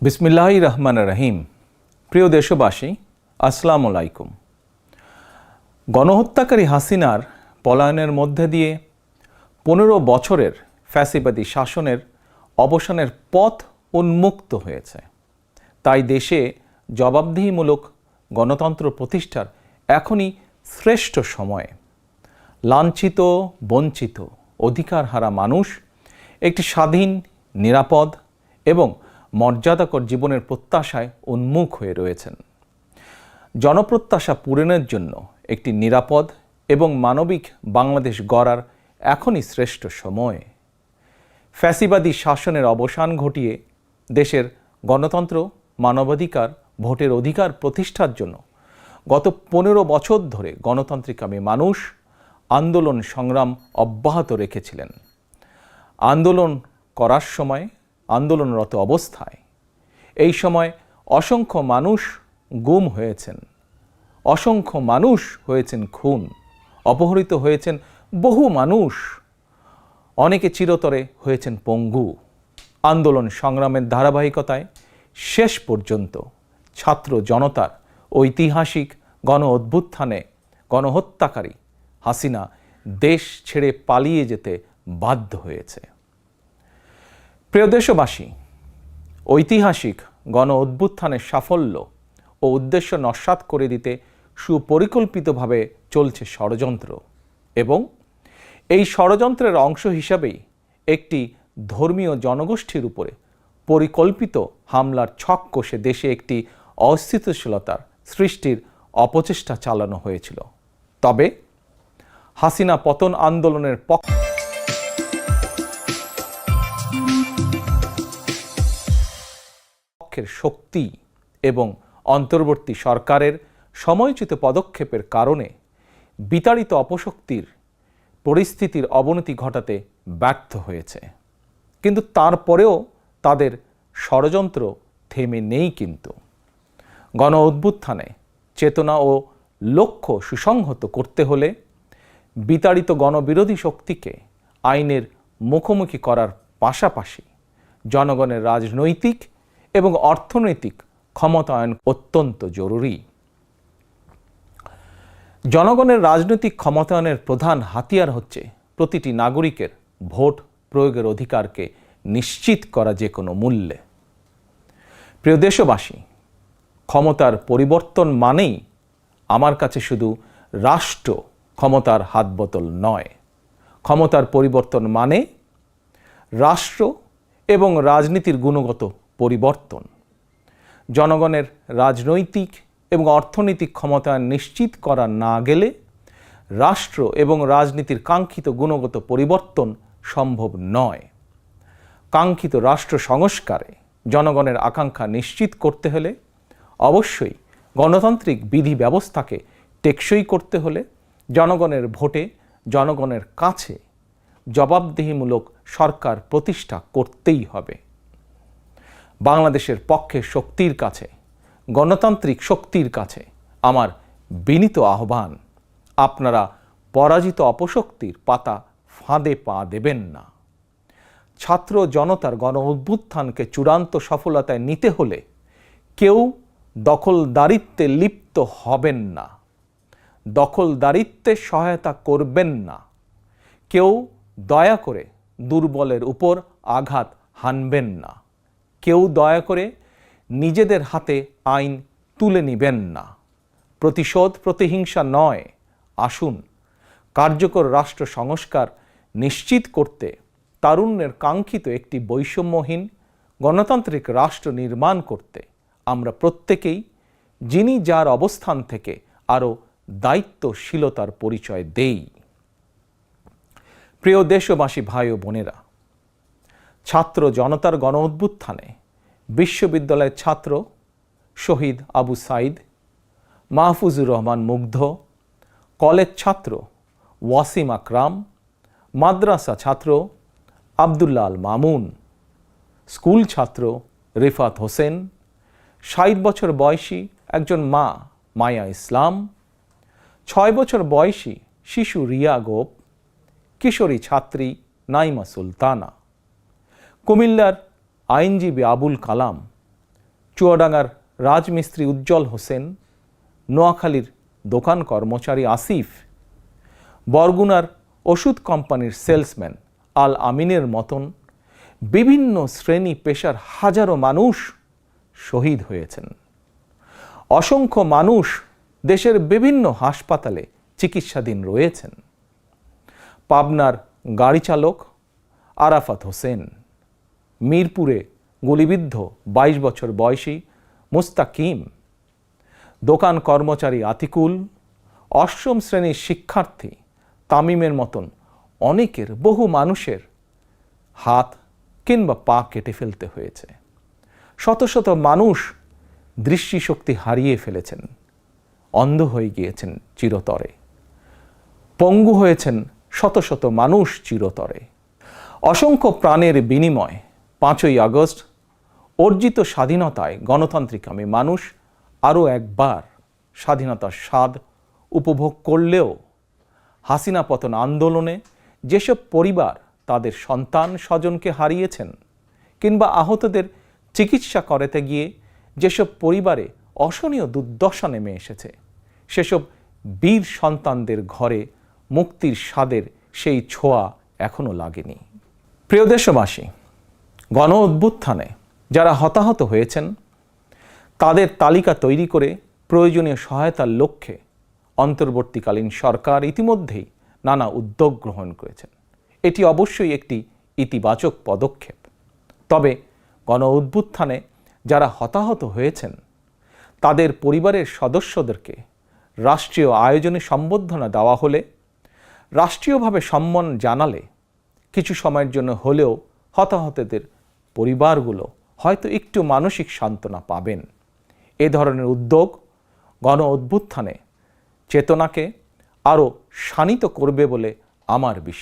বিসমিল্লাহ রহমান রহিম প্রিয় দেশবাসী আসসালামু আলাইকুম গণহত্যাকারী হাসিনার পলায়নের মধ্যে দিয়ে পনেরো বছরের ফ্যাসিবাদী শাসনের অবসানের পথ উন্মুক্ত হয়েছে। তাই দেশে জবাবদিহিমূলক গণতন্ত্র প্রতিষ্ঠার এখনই শ্রেষ্ঠ সময় লাঞ্ছিত, বঞ্চিত অধিকার হারা মানুষ একটি স্বাধীন, নিরাপদ এবং মর্যাদাকর জীবনের প্রত্যাশায় উন্মুখ হয়ে রয়েছেন। জনপ্রত্যাশা পূরণের জন্য একটি নিরাপদ এবং মানবিক বাংলাদেশ গড়ার এখনই শ্রেষ্ঠ সময়। ফ্যাসিবাদী শাসনের অবসান ঘটিয়ে দেশের গণতন্ত্র, মানবাধিকার, ভোটের অধিকার প্রতিষ্ঠার জন্য গত পনেরো বছর ধরে গণতান্ত্রিকামী মানুষ আন্দোলন সংগ্রাম অব্যাহত রেখেছিলেন। আন্দোলন করার সময় আন্দোলনরত অবস্থায়। এই সময় অসংখ্য মানুষ গুম হয়েছেন। অসংখ্য মানুষ হয়েছেন খুন। অপহৃত হয়েছেন বহু মানুষ। অনেকে চিরতরে হয়েছেন পঙ্গু। আন্দোলন সংগ্রামের ধারাবাহিকতায় শেষ পর্যন্ত ছাত্র জনতার ঐতিহাসিক গণ অভ্যুত্থানে গণহত্যাকারী হাসিনা দেশ ছেড়ে পালিয়ে যেতে বাধ্য হয়েছে। প্রিয় দেশবাসী, ঐতিহাসিক গণ অভ্যুত্থানের সাফল্য ও উদ্দেশ্য নস্বাত করে দিতে সুপরিকল্পিতভাবে চলছে ষড়যন্ত্র এবং এই ষড়যন্ত্রের অংশ হিসাবেই একটি ধর্মীয় জনগোষ্ঠীর উপরে পরিকল্পিত হামলার ছক কষে দেশে একটি অস্থিতিশীলতার সৃষ্টির অপচেষ্টা চালানো হয়েছিল। তবে হাসিনা পতন আন্দোলনের পক্ষ পক্ষের শক্তি এবং অন্তর্বর্তী সরকারের সময়োচিত পদক্ষেপের কারণে বিতাড়িত অপশক্তির পরিস্থিতির অবনতি ঘটাতে ব্যর্থ হয়েছে। কিন্তু তারপরেও তাদের ষড়যন্ত্র থেমে নেই কিন্তু। গণ অভ্যুত্থানে চেতনা ও লক্ষ্য সুসংহত করতে হলে বিতাড়িত গণবিরোধী শক্তিকে আইনের মুখোমুখি করার পাশাপাশি জনগণের রাজনৈতিক এবং অর্থনৈতিক ক্ষমতায়ন অত্যন্ত জরুরি। জনগণের রাজনৈতিক ক্ষমতায়নের প্রধান হাতিয়ার হচ্ছে প্রতিটি নাগরিকের ভোট প্রয়োগের অধিকারকে নিশ্চিত করা যে কোনো মূল্যে। প্রিয় দেশবাসী, ক্ষমতার পরিবর্তন মানেই আমার কাছে শুধু রাষ্ট্র ক্ষমতার হাতবোতল নয়। ক্ষমতার পরিবর্তন মানে রাষ্ট্র এবং রাজনীতির গুণগত পরিবর্তন। জনগণের রাজনৈতিক এবং অর্থনৈতিক ক্ষমতা নিশ্চিত করা না গেলে রাষ্ট্র এবং রাজনীতির কাঙ্ক্ষিত গুণগত পরিবর্তন সম্ভব নয়। কাঙ্ক্ষিত রাষ্ট্র সংস্কারে জনগণের আকাঙ্ক্ষা নিশ্চিত করতে হলে অবশ্যই গণতান্ত্রিক বিধি ব্যবস্থাকে টেকসই করতে হলে জনগণের ভোটে জনগণের কাছে জবাবদিহিমূলক সরকার প্রতিষ্ঠা করতেই হবে। বাংলাদেশের পক্ষে শক্তির কাছে, গণতান্ত্রিক শক্তির কাছে আমার বিনীত আহ্বান, আপনারা পরাজিত অপশক্তির পাতা ফাঁদে পা দেবেন না। ছাত্র জনতার গণ অভ্যুত্থানকে চূড়ান্ত সফলতায় নিতে হলে কেউ দখলদারিত্বে লিপ্ত হবেন না, দখলদারিত্বে সহায়তা করবেন না। কেউ দয়া করে দুর্বলের উপর আঘাত হানবেন না। কেউ দয়া করে নিজেদের হাতে আইন তুলে নিবেন না। প্রতিশোধ প্রতিহিংসা নয়। আসুন কার্যকর রাষ্ট্র সংস্কার নিশ্চিত করতে তারুণ্যের কাঙ্ক্ষিত একটি বৈষম্যহীন গণতান্ত্রিক রাষ্ট্র নির্মাণ করতে আমরা প্রত্যেকেই, যিনি যার অবস্থান থেকে আরও দায়িত্বশীলতার পরিচয় দেই। প্রিয় দেশবাসী, ভাই ও বোনেরা ছাত্র জনতার গণ অভ্যুত্থানে বিশ্ববিদ্যালয়ের ছাত্র শহীদ আবু সাইদ মাহফুজুর রহমান মুগ্ধ, কলেজ ছাত্র ওয়াসিম আকরাম, মাদ্রাসা ছাত্র আবদুল্লাহ আল মামুন, স্কুল ছাত্র রিফাত হোসেন, ষাট বছর বয়সী একজন মা মায়া ইসলাম, ছয় বছর বয়সী শিশু রিয়া গোপ, কিশোরী ছাত্রী নাইমা সুলতানা। কুমিল্লার আইনজীবী আবুল কালাম, চুয়াডাঙ্গার রাজমিস্ত্রি উজ্জ্বল হোসেন, নোয়াখালীর দোকান কর্মচারী আসিফ, বরগুনার ওষুধ কোম্পানির সেলসম্যান আল আমিনের মতন বিভিন্ন শ্রেণি পেশার হাজারো মানুষ শহীদ হয়েছেন। অসংখ্য মানুষ দেশের বিভিন্ন হাসপাতালে চিকিৎসাধীন রয়েছেন। পাবনার গাড়ি চালক আরাফাত হোসেন। মিরপুরে গুলিবিদ্ধ বাইশ বছর বয়সী মুস্তাকিম। দোকান কর্মচারী আতিকুল, অষ্টম শ্রেণির শিক্ষার্থী তামিমের মতন অনেকের বহু মানুষের হাত কিংবা পা কেটে ফেলতে হয়েছে। শত শত মানুষ দৃষ্টিশক্তি হারিয়ে ফেলেছেন। অন্ধ হয়ে গিয়েছেন চিরতরে। পঙ্গু হয়েছেন শত শত মানুষ চিরতরে। অসংখ্য প্রাণের বিনিময় পাঁচই আগস্ট, অর্জিত স্বাধীনতায় গণতান্ত্রিকামী মানুষ, আরও একবার স্বাধীনতার স্বাদ উপভোগ করলেও হাসিনা পতন আন্দোলনে যেসব পরিবার তাদের সন্তান স্বজনকে হারিয়েছেন কিংবা আহতদের চিকিৎসা করাতে গিয়ে যেসব পরিবারে অসহনীয় দুর্দশা নেমে এসেছে, সেসব বীর সন্তানদের ঘরে মুক্তির স্বাদের সেই ছোঁয়া এখনও লাগেনি। প্রিয় দেশবাসী গণ অভ্যুত্থানে যারা হতাহত হয়েছেন, তাদের তালিকা তৈরি করে প্রয়োজনীয় সহায়তার লক্ষ্যে অন্তর্বর্তীকালীন সরকার ইতিমধ্যেই নানা উদ্যোগ গ্রহণ করেছেন। এটি অবশ্যই একটি ইতিবাচক পদক্ষেপ। তবে গণ উদ্ভুত্থানে যারা হতাহত হয়েছেন, তাদের পরিবারের সদস্যদেরকে রাষ্ট্রীয় আয়োজনে সম্বর্ধনা দেওয়া হলে, রাষ্ট্রীয়ভাবে সম্মান জানালে কিছু সময়ের জন্য হলেও হতাহতদের পরিবারগুলো হয়তো একটু মানসিক সান্ত্বনা পাবেন। এ ধরনের উদ্যোগ গণ অভ্যুত্থানে চেতনাকে আরও শানিত করবে বলে আমার বিশ্বাস।